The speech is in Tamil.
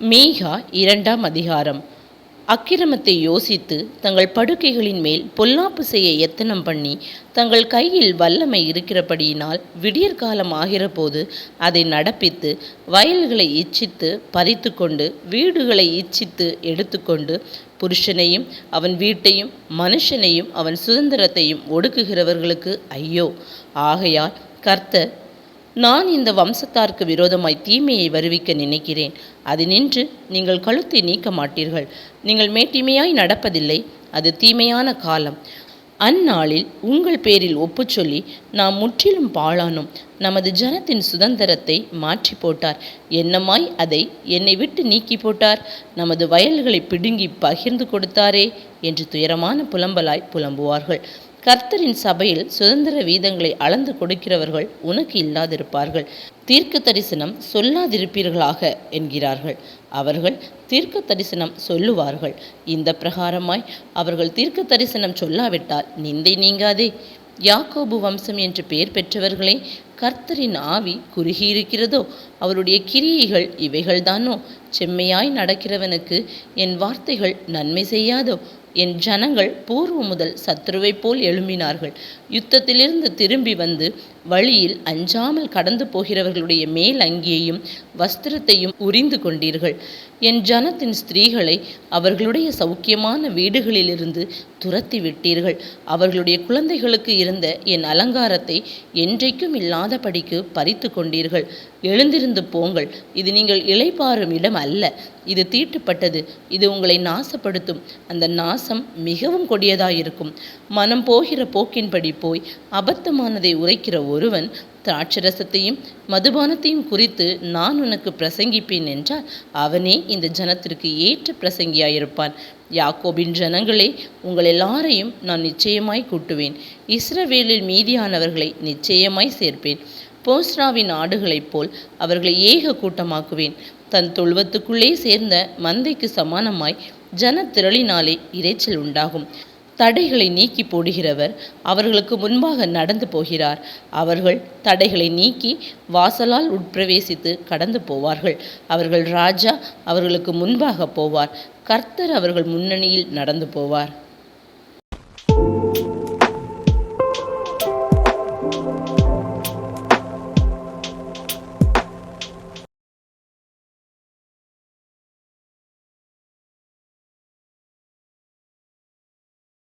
மீகா இரண்டாம் அதிகாரம். அக்கிரமத்தை யோசித்து தங்கள் படுக்கைகளின் மேல் பொல்லாப்பு செய்ய எத்தனம் பண்ணி தங்கள் கையில் வல்லமை இருக்கிறபடியினால் விடியற்காலம் ஆகிறபோது அதை நடப்பித்து வயல்களை இச்சித்து பறித்து கொண்டு வீடுகளை இச்சித்து எடுத்துக்கொண்டு புருஷனையும் அவன் வீட்டையும் மனுஷனையும் அவன் சுதந்திரத்தையும் ஒடுக்குகிறவர்களுக்கு ஐயோ! ஆகையால் கர்த்தர் நான் இந்த வம்சத்தாருக்கு விரோதமாய் தீமையை வருவிக்க நினைக்கிறேன். அது நின்று நீங்கள் கழுத்தை நீக்க மாட்டீர்கள். நீங்கள் மேட்டிமையாய் நடப்பதில்லை. அது தீமையான காலம். அந்நாளில் உங்கள் பேரில் ஒப்புச் சொல்லி நாம் முற்றிலும் பாழானோம். நமது ஜனத்தின் சுதந்திரத்தை மாற்றி போட்டார். என்னமாய் அதை என்னை விட்டு நீக்கி போட்டார்? நமது வயல்களை பிடுங்கி பகிர்ந்து கொடுத்தாரே என்று துயரமான புலம்பலாய் புலம்புவார்கள். கர்த்தரின் சபையில் சுதந்திர வீதங்களை அளந்து கொடுக்கிறவர்கள் உனக்கு இல்லாதிருப்பார்கள். தீர்க்க தரிசனம் சொல்லாதிருப்பீர்களாக என்கிறார்கள். அவர்கள் தீர்க்க தரிசனம் சொல்லுவார்கள். இந்த பிரகாரமாய் அவர்கள் தீர்க்க தரிசனம் சொல்லாவிட்டால் நிந்தை நீங்காதே. யாக்கோபு வம்சம் என்று பெயர் பெற்றவர்களே கர்த்தரின் ஆவி குறுகியிருக்கிறதோ? அவருடைய கிரியைகள் இவைகள்தானோ? செம்மையாய் நடக்கிறவனுக்கு என் வார்த்தைகள் நன்மை செய்யாதோ? என் ஜனங்கள் பூர்வ முதல் சத்ருவைப் போல் எழும்பினார்கள். யுத்தத்திலிருந்து திரும்பி வந்து வழியில் அஞ்சாமல் கடந்து போகிறவர்களுடைய மேல் அங்கியையும் வஸ்திரத்தையும் உரிந்து கொண்டீர்கள். என் ஜனத்தின் ஸ்திரீகளை அவர்களுடைய சௌக்கியமான வீடுகளிலிருந்து துரத்தி விட்டீர்கள். அவர்களுடைய குழந்தைகளுக்கு இருந்த என் அலங்காரத்தை என்றைக்கும் இல்லாதபடிக்கு பறித்து கொண்டீர்கள். எழுந்திருந்து போங்கள். இது நீங்கள் இளைப்பாறும் இடம் அல்ல. இது தீட்டுப்பட்டது. இது உங்களை நாசப்படுத்தும். அந்த நாசம் மிகவும் கொடியதாயிருக்கும். மனம் போகிற போக்கின்படி போய் அபத்தமானதை உரைக்கிற ஒருவன் திராட்சரசத்தையும் மதுபானத்தையும் குறித்து நான் உனக்கு பிரசங்கிப்பேன் என்றால் அவனே இந்த ஜனத்திற்கு ஏற்ற பிரசங்கியாயிருப்பான். யாக்கோபின் ஜனங்களே உங்கள் எல்லாரையும் நான் நிச்சயமாய் கூட்டுவேன். இஸ்ரவேலில் மீதியானவர்களை நிச்சயமாய் சேர்ப்பேன். போஸ்ராவின் ஆடுகளைப் போல் அவர்களை ஏக கூட்டமாக்குவேன். தன் தொழுவத்துக்குள்ளே சேர்ந்த மந்தைக்கு சமானமாய் ஜனத்திரளினாலே இரைச்சல் உண்டாகும். தடைகளை நீக்கி போடுகிறவர் அவர்களுக்கு முன்பாக நடந்து போகிறார். அவர்கள் தடைகளை நீக்கி வாசலால் உட்பிரவேசித்து கடந்து போவார்கள். அவர்கள் ராஜா அவர்களுக்கு முன்பாக போவார். கர்த்தர் அவர்கள் முன்னணியில் நடந்து போவார். thank you